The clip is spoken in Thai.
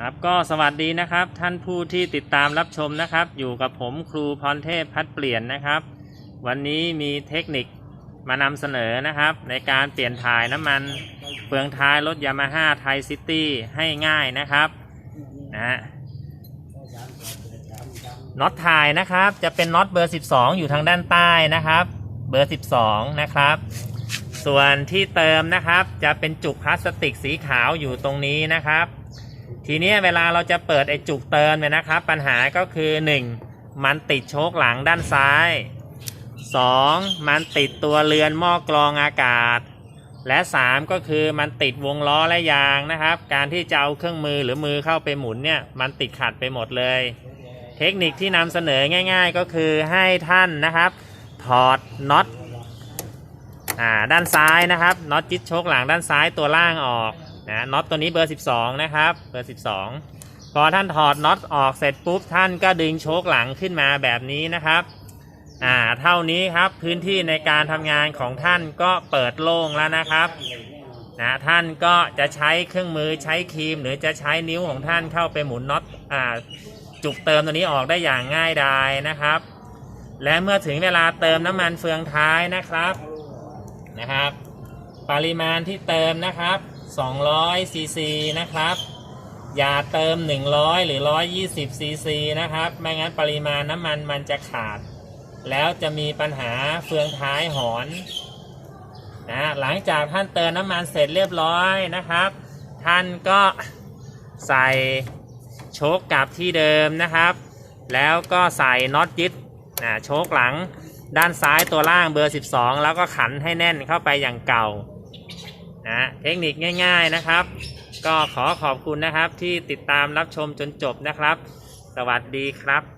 ครับก็สวัสดีนะครับ ท่านผู้ที่ติดตามรับชมนะครับ อยู่กับผมครูพรเทพพัดเปลี่ยนนะครับ วันนี้มีเทคนิคมานำเสนอนะครับ ในการเปลี่ยนถ่ายน้ำมันเฟืองท้ายรถยามาฮ่าไทยซิตี้ให้ง่ายนะครับนะฮะน็อตถ่ายนะครับ จะเป็นน็อตเบอร์ 12 อยู่ทางด้านใต้นะครับ เบอร์ 12 นะครับ ส่วนที่เติมนะครับ จะเป็นจุกพลาสติกสีขาวอยู่ตรงนี้นะครับ ทีนี้เวลาเราจะเปิดไอจุกเติมเนี่ยนะครับ ปัญหาก็คือ 1. มันติดโชคหลังด้านซ้าย 2. มันติดตัวเรือนหม้อกรองอากาศ และ 3 ก็คือมันติดวงล้อและยางนะครับ การที่จะเอาเครื่องมือหรือมือเข้าไปหมุนเนี่ยมันติดขัดไปหมดเลย เทคนิคที่นำเสนอง่าย ๆ ก็คือให้ท่านนะครับ ถอดน็อตอ่าด้านซ้ายนะครับน็อตจิ๊ดโชคหลังด้านซ้ายตัวล่างออก นะน็อตตัวนี้เบอร์ 12 นะครับ เบอร์ 12 พอท่านถอดน็อตออกเสร็จปุ๊บท่านก็ดึงโชคหลังขึ้นมาแบบนี้นะครับอ่าเท่านี้ครับพื้นที่ในการทำงานของท่านก็เปิดโล่งแล้วนะครับนะท่านก็จะใช้เครื่องมือใช้ครีม หรือจะใช้นิ้วของท่านเข้าไปหมุนน็อตอ่าจุกเติมตัวนี้ออกได้อย่างง่ายดายนะครับ และเมื่อถึงเวลาเติมน้ำมันเฟืองท้ายนะครับนะครับ ปริมาณที่เติมนะครับ 200ซีซีนะครับ อย่าเติม 100 หรือ 120ซีซีนะครับ ไม่งั้นปริมาณน้ำมันมันจะขาด แล้วจะมีปัญหาเฟืองท้ายหอนนะหลังจากท่านเติมน้ำมันเสร็จเรียบร้อยนะครับ ท่านก็ใส่โชคกลับที่เดิมนะครับ แล้วก็ใส่น็อตยึดนะโชคหลังด้านซ้ายตัวล่างเบอร์ 12 แล้วก็ขันให้แน่นเข้าไปอย่างเก่า นะเทคนิคง่าย ๆนะครับ ก็ขอขอบคุณนะครับที่ติดตามรับชมจนจบนะครับ สวัสดีครับ